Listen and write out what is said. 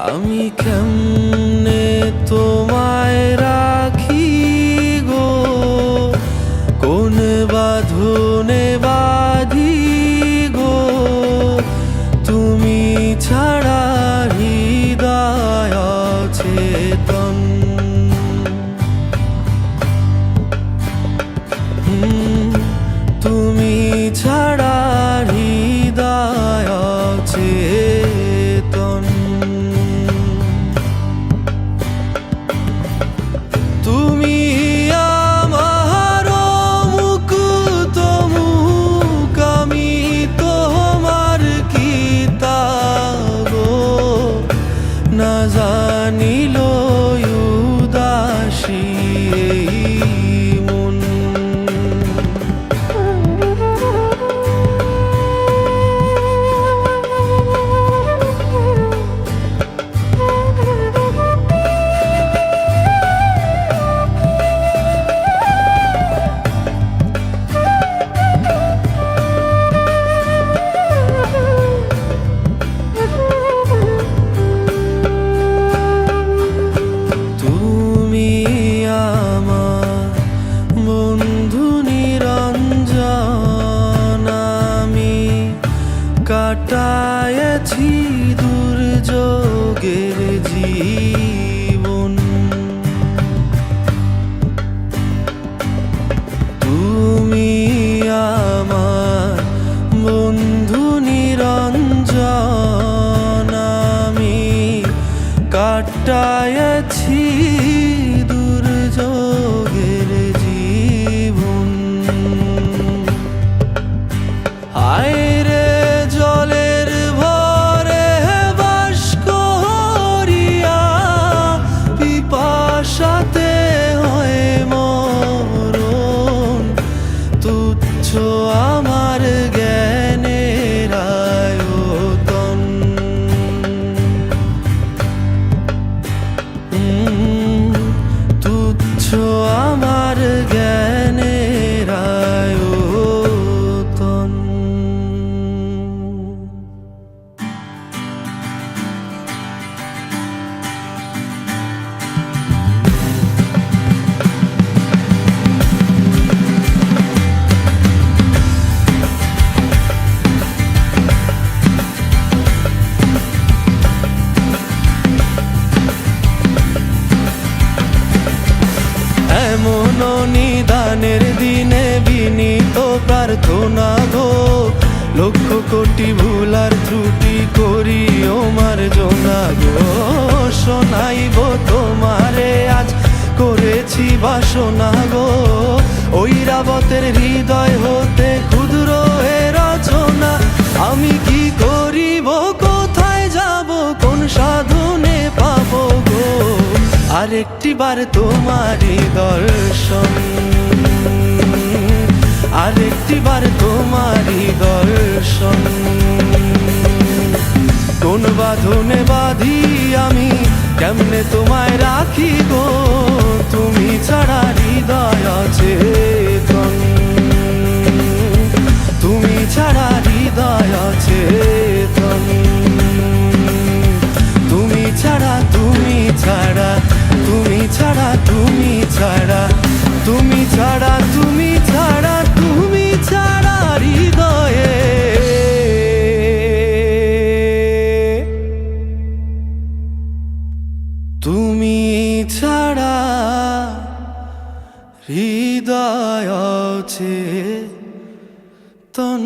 আমি কেমনে কাটায়েছি দুর্যোগের জীবন। তুমি আমার বন্ধু নিরঞ্জন আমি কাটায়াছি দুর্যোগের জীবন। আয়রে পিপাসাতে এমন নিদানের দিনে বিনীত প্রার্থনা গো। লক্ষ কোটি ভুলার ত্রুটি করি ওমার জোনা গো। শোনাইব তোমারে, আজ করেছি বাসনা গো। ঐরাবতের রাবতের হৃদয় হতে আরেকটি বার তোমারই দর্শন। আরেকটি বার তোমারই দর্শন। কোন বাঁধনে বাঁধি আমি, কেমনে তোমায় রাখি গো? তুমি ছাড়া হৃদয় চেতন তুমি ছাড়া হৃদয় আছে তন